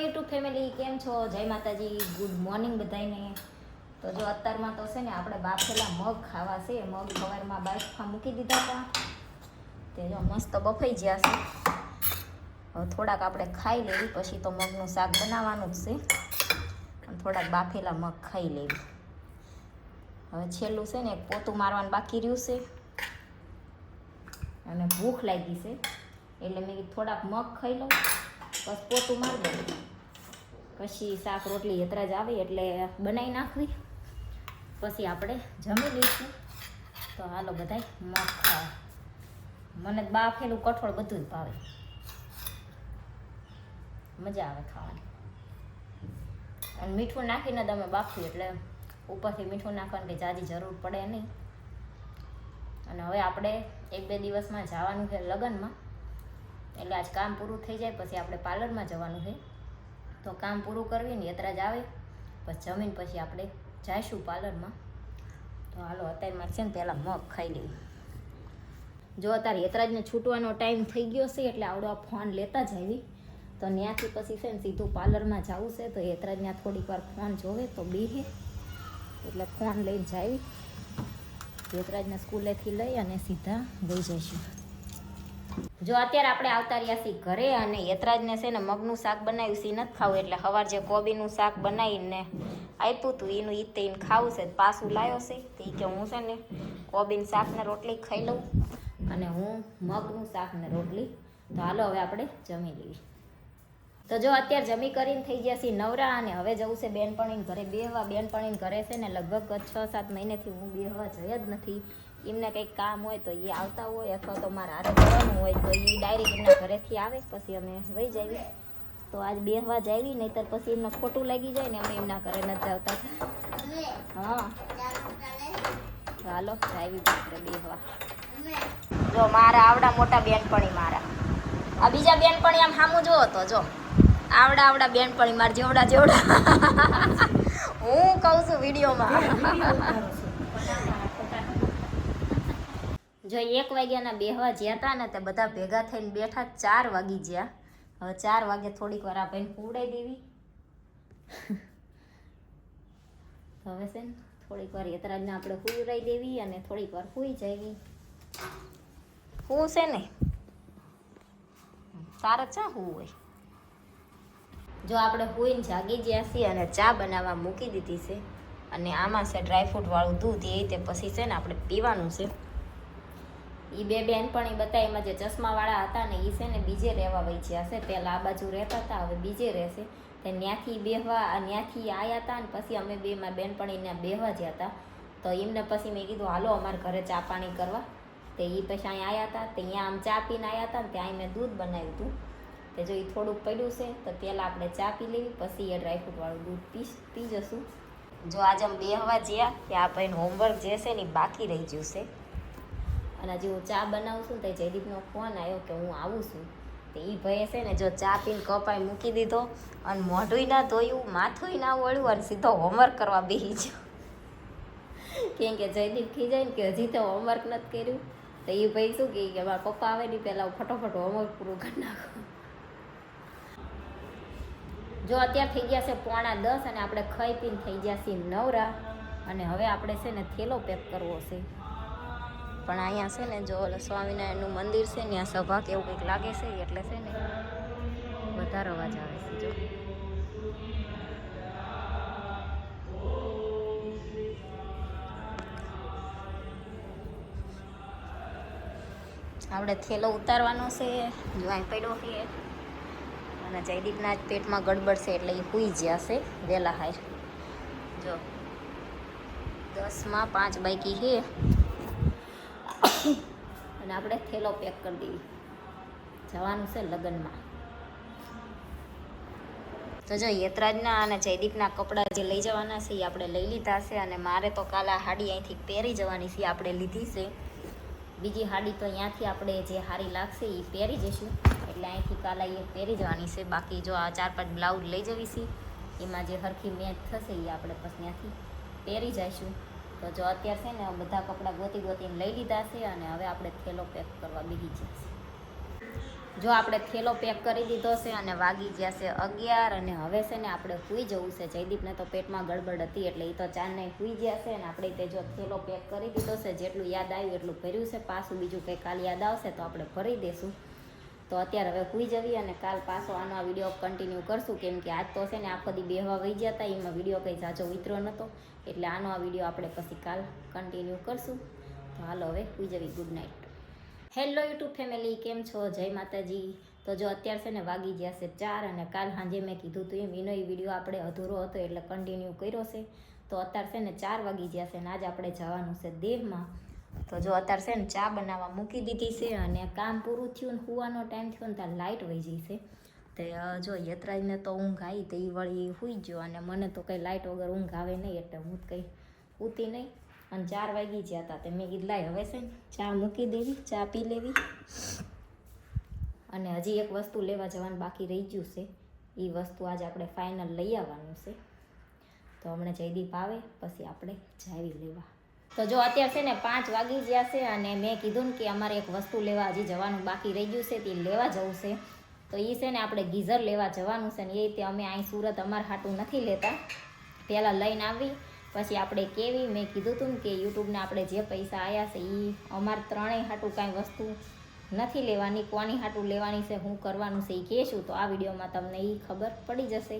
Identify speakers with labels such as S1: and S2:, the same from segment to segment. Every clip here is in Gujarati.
S1: યુટ્યુબ ફેમિલી કેમ છો? જય માતાજી ગુડ મોર્નિંગ બધાને તો જો અત્યારમાં તો છે ને આપણે બાફેલા મગ ખાવા છે. મગ સવારમાં બાફા મૂકી દીધા હતા. તે જો મસ્ત બફાઈ ગયા છે. હવે થોડાક આપણે ખાઈ લેવી, પછી તો મગનું શાક બનાવવાનું જ છે. અને થોડાક બાફેલા મગ ખાઈ લેવી. હવે છેલ્લું છે ને પોતું મારવાનું બાકી રહ્યું છે. અને ભૂખ લાગી છે. એટલે મેં થોડાક મગ ખાઈ લઉં. બસ પોતું મારી પછી શાક રોટલી યતરા જ આવે એટલે બનાવી નાખવી. પછી આપણે જમી લઈશું. તો હાલો બધાય મગ ખાવા મને બાફેલું કઠોળ બધું જ ભાવે. મજા આવે ખાવાની. અને મીઠું નાખીને તમે બાફ્યું એટલે ઉપરથી મીઠું નાખવાની કે જાજી જરૂર પડે નહીં. અને હવે આપણે એક બે દિવસમાં જવાનું છે લગ્નમાં. એટલે આજ કામ પૂરું થઈ જાય, પછી આપણે પાર્લરમાં જવાનું છે. તો કામ પૂરું કરવી ને યતરા આવે, પછી જમીન પછી આપણે જઈશું પાર્લરમાં. તો હાલો, અત્યારે મારે છે ને પહેલાં મગ ખાઈ લેવી. જો અત્યારે યતરાજને છૂટવાનો ટાઈમ થઈ ગયો છે, એટલે આવડો આ ફોન લેતા જ આવી. તો ત્યાંથી પછી છે ને સીધું પાર્લરમાં જવું છે, તો યતરાજ ત્યાં થોડીક વાર ફોન જોવે તો બેહે એટલે ફોન લઈને જાવી યતરાજને સ્કૂલેથી લઈ અને સીધા ગઈ જઈશું. જો અત્યારે આપણે આવતા રહ્યા છીએ ઘરે અને યતરાજને છે ને મગનું શાક બનાવ્યું છે નથી ખાવું. એટલે સવાર જે કોબીનું શાક બનાવીને આપ્યું હતું એનું ઈ તે એને ખાવું છે. પાછું લાવ્યો છે, તો કે હું છે ને કોબીનું શાક ને રોટલી ખાઈ લઉં અને હું મગનું શાક ને રોટલી. તો હાલો હવે આપણે જમી લઈએ. તો જો અત્યારે જમી કરીને થઈ ગયા છીએ નવરા અને હવે જવું છે બેનપણીને ઘરે. બેહવા બેનપણીને ઘરે છે ને લગભગ છ સાત મહિનેથી હું બેહવા જઈ જ નથી. એમને કંઈક કામ હોય તો એ આવતા હોય અથવા તો મારે હારે જવાનું હોય તો એ ડાયરેક્ટ એમના ઘરેથી આવે, પછી અમે વહી જઈએ. તો આજ બેહવા જાવી નહીતર પછી એમને ખોટું લાગી જાય ને અમે એમના ઘરે નથી આવતા. હા. હાલો જાવી આપણે બેહવા. જો મારા આવડા મોટા બેનપણી મારા. આ બીજા બેનપણી આમ સામું જોવો તો જો. આવડા આવડા બેનપણી, મારા જેવડા જેવડા. હું કહું છું વિડીયોમાં. જો એક વાગ્યાના બેહવા જ્યાં હતા ને તે બધા ભેગા થઈને બેઠા ચાર વાગી ગયા હવે ચાર વાગે થોડીક વાર આ ભાઈને ઉડાઈ દેવી. હવે છે ને થોડીક વાર યતરાજને આપણે હુઈ દેવી અને થોડીક વાર હુઈ જવી. હું છે ને, તારે ચા હું હોય? જો આપણે હુઈને જાગી ગયા છીએ અને ચા બનાવવા મૂકી દીધી છે, અને આમાં છે ડ્રાયફ્રૂટવાળું દૂધ, એ તે પછી છે ને આપણે પીવાનું છે. એ બે બહેનપણી બધા એમાં જે ચશ્માવાળા હતા ને એ છે ને બીજે રહેવા વૈચ્યા છે પહેલાં આ બાજુ રહેતા હતા, હવે બીજે રહેશે. તે ત્યાંથી બેહવા ત્યાંથી આવ્યા હતા ને પછી અમે બેમાં બેનપણીને બેહવા જ્યાં હતા. તો એમને પછી મેં કીધું, હાલો, અમારા ઘરે ચા પાણી કરવા. તે એ પછી અહીં આવ્યા હતા તે અહીંયા આમ ચા પીને આવ્યા હતા ને ત્યાં મેં દૂધ બનાવ્યું હતું. તે જો એ થોડુંક પડ્યું છે, તો પહેલાં આપણે ચા પી લેવી, પછી એ ડ્રાયફ્રૂટવાળું દૂધ પી પી જશું. જો આજે અમે બેહવા જ્યાં, કે આ ભાઈનું હોમવર્ક જે છે ને એ બાકી રહી ગયું છે. અને હજી હું ચા બનાવું છું ને તો જયદીપનો ફોન આવ્યો કે હું આવું છું. તો એ ભાઈએ છે ને જો ચા પીને કપાઈ મૂકી દીધો અને મોઢુંય ના ધોયું, માથુંય ના વળ્યું અને સીધો હોમવર્ક કરવા બેસી ગયો. કેમ કે જયદીપ ખીજાય ને કે હજી તો હોમવર્ક નથી કર્યું. તો એ ભાઈ શું કહે કે મારા પપ્પા આવે ને પહેલાં હું ફટોફટ હોમવર્ક પૂરું કરી નાખું. જો અત્યારે થઈ ગયા છે પોણા દસ અને આપણે ખાઈ પીને થઈ ગયા છીએ નવરા. અને હવે આપણે છે ને થેલો પેક કરવો છે. પણ અહીંયા છે ને, જો ઓલો સ્વામિનારાયણનું મંદિર છે ને આ સભા કે એવું કંઈક લાગે છે એટલે છે ને, વધારે અવાજ આવે છે, જો. આપણે થેલો ઉતારવાનો છે જો પડ્યો છે. અને જયદીપના જ પેટમાં ગડબડ છે, એટલે એ હુઈ ગયા છે વહેલા હાર. જો. દસમાં પાંચ બાઈકી છે. અને આપણે થેલો પેક કરી દઈએ. જવાનું છે લગ્નમાં. તો જો યતરાજના અને જયદીપના કપડાં જે લઈ જવાના છે એ આપણે લઈ લીધા છે અને મારે તો કાલે હાડી અહીંથી પહેરી જવાની છે, આપણે લીધી છે. બીજી હાડી તો અહીંયાથી આપણે જે હારી લાગશે એ પહેરી જઈશું. એટલે અહીંથી કાલે એ પહેરી જવાની છે. બાકી જો આ ચાર પાંચ બ્લાઉઝ લઈ જવી છે, એમાં જે હરખી મેચ થશે એ આપણે પછી ત્યાંથી પહેરી જઈશું. તો જો અત્યારે છે ને બધા કપડાં ગોતી ગોતીને લઈ લીધા છે અને હવે આપણે થેલો પેક કરવા બીજી જશે જો આપણે થેલો પેક કરી દીધો છે અને વાગી ગયા છે અગિયાર અને હવે છે ને આપણે સૂઈ જવું છે. જયદીપને તો પેટમાં ગડબડ હતી એટલે એ તો ચારને સૂઈ ગયા છે અને આપણે તે જો થેલો પેક કરી દીધો છે. જેટલું યાદ આવ્યું એટલું ભર્યું છે. પાછું બીજું કંઈ કાલ યાદ આવશે તો આપણે ભરી દઈશું તો અત્યારે હવે સૂઈ જવી અને કાલ પાછો આનો આ વીડિયો કન્ટિન્યુ કરશું. કેમ કે આજ તો છે ને આખો દી બેહવા વહી ગયા હતા એમાં વીડિયો કંઈ સાચો વિતરો નહોતો એટલે આનો આ વીડિયો આપણે પછી કાલ કન્ટિન્યુ કરશું. તો હાલો હવે સૂઈ જવી. Good night hello YouTube family કેમ છો? જય માતાજી. તો જો અત્યારે છે ને વાગી ગયા છે ચાર અને કાલ સાંજે મેં કીધું હતું એમ એનો વીડિયો આપણે અધૂરો હતો એટલે કન્ટિન્યુ કર્યો છે. તો અત્યારે છે ને ચાર વાગી ગયા છે ને આજ આપણે જવાનું છે દેવમાં. તો જો અત્યારે છે ને ચા બનાવવા મૂકી દીધી છે અને કામ પૂરું થયું ને સુવાનો ટાઈમ થયો ને ત્યાં લાઇટ વહી જઈ છે. તે જો યતરાજને તો ઊંઘ આવી તો એ વળી સૂઈ ગયો અને મને તો કંઈ લાઇટ વગર ઊંઘ આવે નહીં એટલે હું કંઈ સૂતી નહીં. અને ચાર વાગી ગયા હતા તે મેં કીધું, લાય હવે છે ને ચા મૂકી દેવી, ચા પી લેવી. અને હજી એક વસ્તુ લેવા જવાનું બાકી રહી ગયું છે. એ વસ્તુ આજે આપણે ફાઇનલ લઈ આવવાનું છે. તો હમણાં જયદીપ આવે, પછી આપણે જાવી લેવા. તો જો અત્યારે છે ને પાંચ વાગી ગયા છે અને મેં કીધું ને કે અમારે એક વસ્તુ લેવા હજી જવાનું બાકી રહી ગયું છે, તે લેવા જવું છે. તો એ છે ને આપણે ગીઝર લેવા જવાનું છે ને એ રીતે અમે અહીં સુરત અમારા હાટું નથી લેતા. પહેલાં લઈને આવી, પછી આપણે કેવી, મેં કીધું હતું ને કે યુટ્યુબને આપણે જે પૈસા આવ્યા છે એ અમારે ત્રણેય હાટું કાંઈ વસ્તુ નથી લેવાની, કોની હાટું લેવાની છે, હું કરવાનું છે એ કહેશું. તો આ વિડીયોમાં તમને એ ખબર પડી જશે.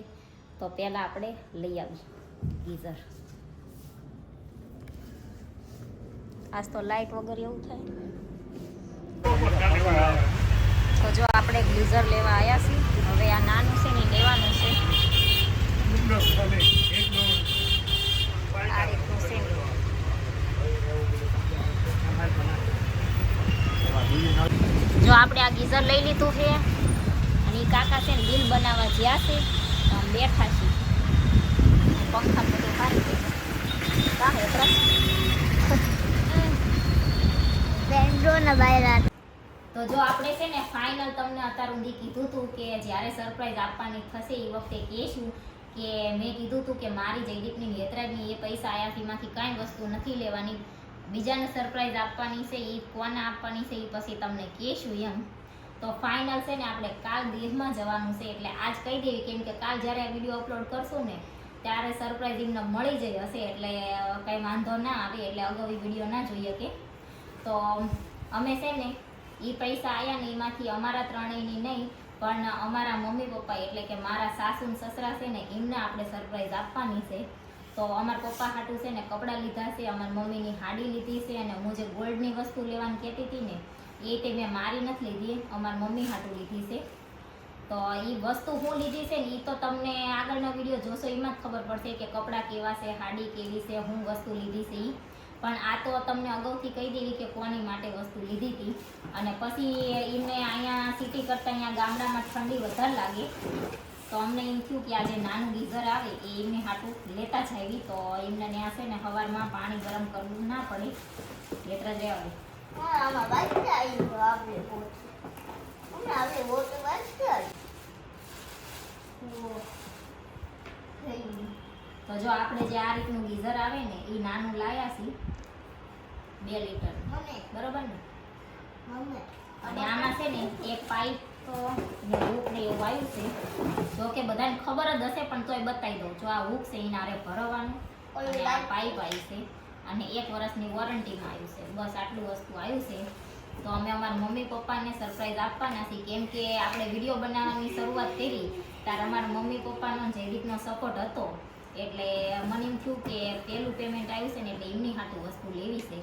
S1: તો પહેલાં આપણે લઈ આવી ગીઝર. આજ તો લાઇટ વગર એવું થાય. તો જો આપણે ગ્લીઝર લેવા આવ્યા છીએ, હવે આ નાનું છે ને ઈ લેવાનું છે. આ રીતનું છે. જો આપણે આ ગીઝર લઈ લીધું છે, અને ઈ કાકા છે ને બિલ બનાવવા જ્યાં છે, તો આમ બેઠા છે પંખા બધું સારી ગયું. હેતરા તો જો આપણે છે ને ફાઇનલ તમને અત્યાર સુધી કીધું હતું કે જ્યારે સરપ્રાઈઝ આપવાની થશે એ વખતે કહેશું કે મેં કીધું હતું કે મારી જયદીપની નેત્રાજની એ પૈસા આયા કાંઈ વસ્તુ નથી લેવાની. બીજાને સરપ્રાઈઝ આપવાની છે, એ કોને આપવાની છે, એ પછી તમને કહેશું એમ. તો ફાઇનલ છે ને આપણે કાલ દેહમાં જવાનું છે, એટલે આજ કહી દેવી કેમ કે કાલ જ્યારે વીડિયો અપલોડ કરશું ને, ત્યારે સરપ્રાઈઝ એમને મળી જઈ હશે, એટલે કંઈ વાંધો ના આવે, એટલે અગાઉ વીડિયો ના જોઈએ કે. તો અમે છે ને એ પૈસા આવ્યા ને એમાંથી અમારા ત્રણેયની નહીં, પણ અમારા મમ્મી પપ્પા એટલે કે મારા સાસુ સસરા છે ને, એમને આપણે સરપ્રાઈઝ આપવાની છે. તો અમારા પપ્પા હાટું છે ને કપડાં લીધા છે, અમારા મમ્મીની હાડી લીધી છે અને હું જે ગોલ્ડની વસ્તુ લેવાની કહેતી હતી ને, એ તે મેં મારી નથી લીધી, અમારી મમ્મી હાટું લીધી છે. તો એ વસ્તુ હું લીધી છે ને એ તો તમને આગળનો વીડિયો જોશો, એમાં જ ખબર પડશે કે કપડાં કેવા છે, હાડી કેવી છે, હું વસ્તુ લીધી છે એ પણ આ તો તમને અગાઉથી કહી દેવી કે કોની માટે વસ્તુ લીધી હતી. અને પછી એમને અહીંયા સિટી કરતાં અહીંયા ગામડામાં ઠંડી વધારે લાગે. તો અમને એમ થયું કે આ જે નાનું ગીઝર આવે એ એમને હાટું લેતા જ આવી. તો એમને ત્યાં છે ને સવારમાં પાણી ગરમ કરવું ના પડે. લેતા જ આવે. તો જો આપણે જે આ રીતનું ગીઝર આવે ને એ નાનું લાયા છીએ બે લીટર બરોબર ને? અને આમાં છે ને એક પાઇપ ને હૂક ને એવું આવ્યું છે. જો કે બધાને ખબર જ હશે પણ તોય બતાવી દઉં. જો આ હૂક છે એના હારે ભરવાનું. આ પાઇપ આવી છે. અને એક વર્ષની વોરંટીમાં આવ્યું છે. બસ આટલું વસ્તુ આવ્યું છે. તો અમે અમારા મમ્મી પપ્પાને સરપ્રાઈઝ આપવાના છીએ. કેમ કે આપણે વીડિયો બનાવવાની શરૂઆત કરી ત્યારે અમારા મમ્મી પપ્પાનો જયદીપનો સપોર્ટ હતો. એટલે મને એમ થયું કે પહેલું પેમેન્ટ આવ્યું છે ને એટલે એમની હાથું વસ્તુ લેવી છે.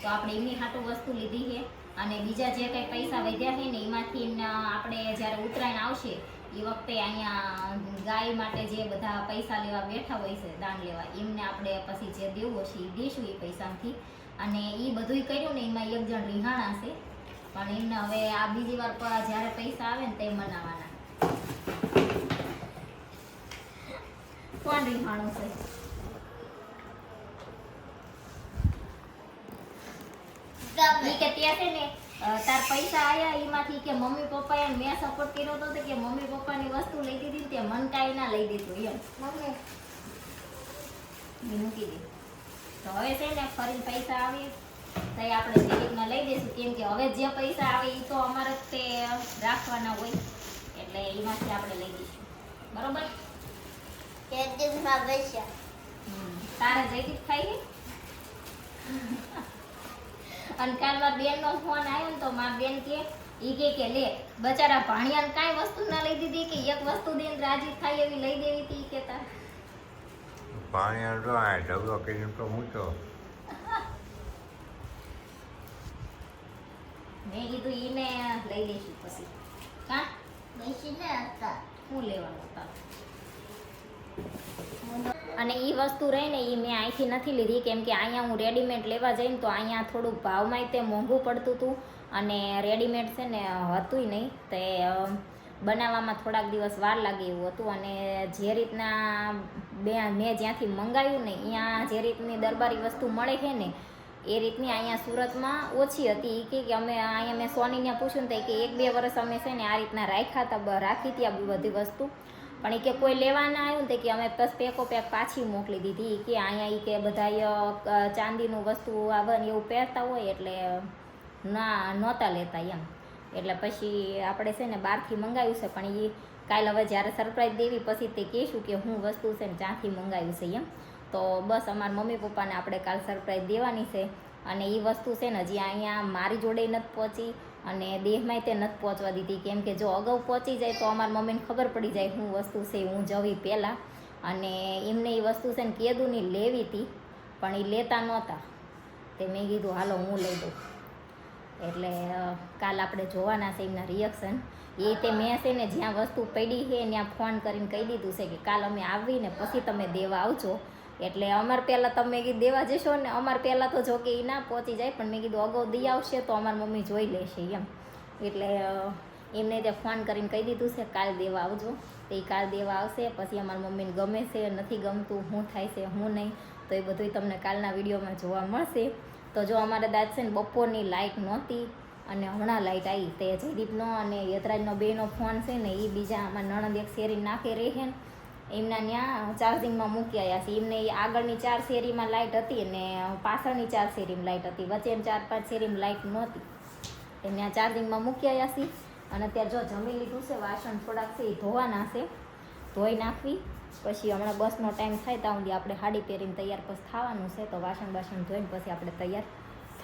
S1: તો આપણે એમની હાટું વસ્તુ લીધી છે. અને બીજા જે કંઈ પૈસા વધ્યા છે ને, એમાંથી આપણે જ્યારે ઉત્તરાયણ આવશે, એ વખતે અહીંયા ગાય માટે જે બધા પૈસા લેવા બેઠા હોય છે, દાન લેવા, એમને આપણે પછી જે દેવું હશે, એ દઈશું એ પૈસામાંથી અને એ બધુંય કર્યું ને, એમાં એક જણ રિહાણા છે. પણ એમને હવે આ બીજી વાર પર જ્યારે પૈસા આવે ને તે મનાવાના. કોણ રિહાણું છે? ઈ કે ત્યાં છે ને તાર પૈસા આયા એમાંથી કે મમ્મી પપ્પાએ ને મેં સપોર્ટ કર્યો તો કે મમ્મી પપ્પાની વસ્તુ લઈ દીધી તે મન કાંઈ ના લઈ દીધું એમ. મમ્મી. મૂકી દે. તો હવે છે ને ફરી પૈસા આવે તઈ આપણે જરીકમાં લઈ દઈશું કેમ કે હવે જે પૈસા આવે એ તો અમારે જ તે રાખવાના હોય. એટલે એમાંથી આપણે લઈ દઈશું બરોબર?
S2: કેન્ટીનમાં બેસ્યા
S1: હમ. તારે જ ખાઈ? અને કાલ બેન બેનનો ફોન આવ્યો ને તો મારી બેન કે ઈ કે કે લે બચારા ભાણિયાને કાંઈ વસ્તુ ના લઈ દીધી કે એક વસ્તુ દઈને રાજી થાય એવી લઈ દેવી હતી ઈ કેતા.
S3: પાણી તો આ ઢગલો કરીને તો હું તો.
S1: મેં કીધું ઈને લઈ લઈશું પછી. કા?
S2: બેસીને હતા.
S1: શું લેવાનું હતા? અને એ વસ્તુ રહી ને એ મેં અહીંથી નથી લીધી. કેમ કે અહીંયા હું રેડીમેડ લેવા જઈને તો અહીંયા થોડુંક ભાવમાં તે મોંઘું પડતું હતું અને રેડીમેડ છે ને હતું નહીં. તે બનાવવામાં થોડાક દિવસ વાર લાગે એવું હતું. અને જે રીતના બે, મેં જ્યાંથી મંગાવ્યું ને અહીંયા જે રીતની દરબારી વસ્તુ મળે છે ને, એ રીતની અહીંયા સુરતમાં ઓછી હતી. એ કે અમે, અહીંયા મેં સોનીને પૂછ્યું ને કે, એક બે વર્ષ અમે છે ને આ રીતના રાખ્યા હતા રાખી હતી આ બધી વસ્તુ. પણ એ કે કોઈ લેવાના આવ્યું ને કે અમે બસ પેકો પેક પાછી મોકલી દીધી. કે અહીંયા એ કે બધા ચાંદીનું વસ્તુ આવે ને એવું પહેરતા હોય એટલે ના, નહોતા લેતા એમ. એટલે પછી આપણે છે ને બહારથી મંગાવ્યું છે, પણ એ કાલ હવે જ્યારે સરપ્રાઈઝ દેવી પછી તે કહીશું કે હું વસ્તુ છે ને ત્યાંથી મંગાવ્યું છે એમ. તો બસ અમારા મમ્મી પપ્પાને આપણે કાલ સરપ્રાઈઝ દેવાની છે. અને એ વસ્તુ છે ને હજી અહીંયા મારી જોડે નથી પહોંચી. અને દેહમાંય તે નથી પહોંચવા દીધી. કેમ કે જો અગાઉ પહોંચી જાય તો અમારા મમ્મીને ખબર પડી જાય હું વસ્તુ છે, હું જવી પહેલાં. અને એમને એ વસ્તુ છે ને કેદુની લેવી હતી, પણ એ લેતા નહોતા. તે મેં કીધું, હાલો, હું લઈ દઉં. એટલે કાલ આપણે જોવાના છે એમના રિએક્શન એ તે મેં છે ને જ્યાં વસ્તુ પડી છે, ત્યાં ફોન કરીને કહી દીધું છે કે કાલ અમે આવીને પછી તમે દેવા આવજો. એટલે અમાર પહેલાં તમે કીધું, દેવા જશો ને? અમાર પહેલાં તો જો કે એ ના પહોંચી જાય, પણ મેં કીધું, અગાઉ દઈ આવશે તો અમારી મમ્મી જોઈ લેશે એમ. એટલે એમને તે ફોન કરીને કહી દીધું છે, કાલ દેવા આવજો. તો એ કાલ દેવા આવશે, પછી અમારી મમ્મીને ગમે છે, નથી ગમતું, હું થાય છે, હું નહીં, તો એ બધું તમને કાલના વિડીયોમાં જોવા મળશે. તો જો અમારે દાદ છે ને બપોરની લાઇટ નહોતી, અને હમણાં લાઇટ આવી તે જયદીપનો અને યતરાજનો બેનો ફોન છે ને એ બીજા આમાં નણંદ એક શેરી નાખે રહે ને એમના ત્યાં ચાર્જિંગમાં મૂકી આવ્યા છે. એમને આગળની ચાર શેરીમાં લાઇટ હતી અને પાછળની ચાર શેરીમાં લાઇટ હતી. વચ્ચે ચાર પાંચ શેરીમાં લાઇટ નહોતી. તે ત્યાં ચાર્જિંગમાં મૂકી આવ્યા છે. અને ત્યાં જો જમી લીધું છે, વાસણ થોડાક છે, એ ધોવાના છે. ધોઈ નાખવી. પછી હમણાં બસનો ટાઈમ થાય ત્યાં સુધી આપણે હાડી પહેરીને તૈયાર પછી થવાનું છે. તો વાસણ બાસણ ધોઈને પછી આપણે તૈયાર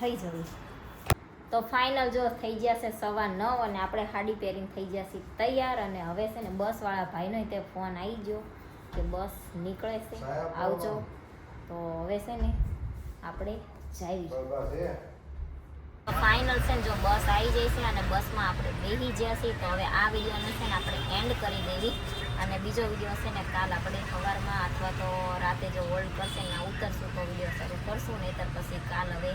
S1: થઈ જવું. તો ફાઇનલ જો થઈ ગયા છે સવા નવ અને આપણે હાડી પહેરીને થઈ ગયા છીએ તૈયાર અને હવે છે ને બસવાળા ભાઈનો તે ફોન આવી ગયો કે બસ નીકળે છે. આવજો. તો હવે છે ને આપણે જાવી. ફાઇનલ છે ને જો બસ આવી જાય છે અને બસમાં આપણે બેસી ગયા છીએ તો હવે આ વિડીયોને છે ને આપણે એન્ડ કરી દેવી. અને બીજો વીડિયો છે ને કાલ આપણે સવારમાં અથવા તો રાતે જો હોલ્ડ કરશે ને ઉતરશું તો વીડિયો શરૂ કરશું નહીંતર પછી કાલ હવે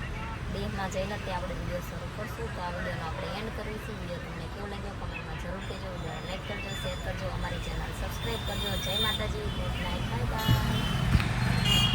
S1: દેહમાં જઈને તે આપણે વીડિયો શરૂ કરશું. તો આ વિડીયોનો આપણે એન્ડ કરીશું વીડિયો તમને કેવો લાગ્યો કમેન્ટમાં જરૂર કહેજો. વીડિયો લાઈક કરજો શેર કરજો, અમારી ચેનલ સબસ્ક્રાઈબ કરજો. જય માતાજી. Good night bye bye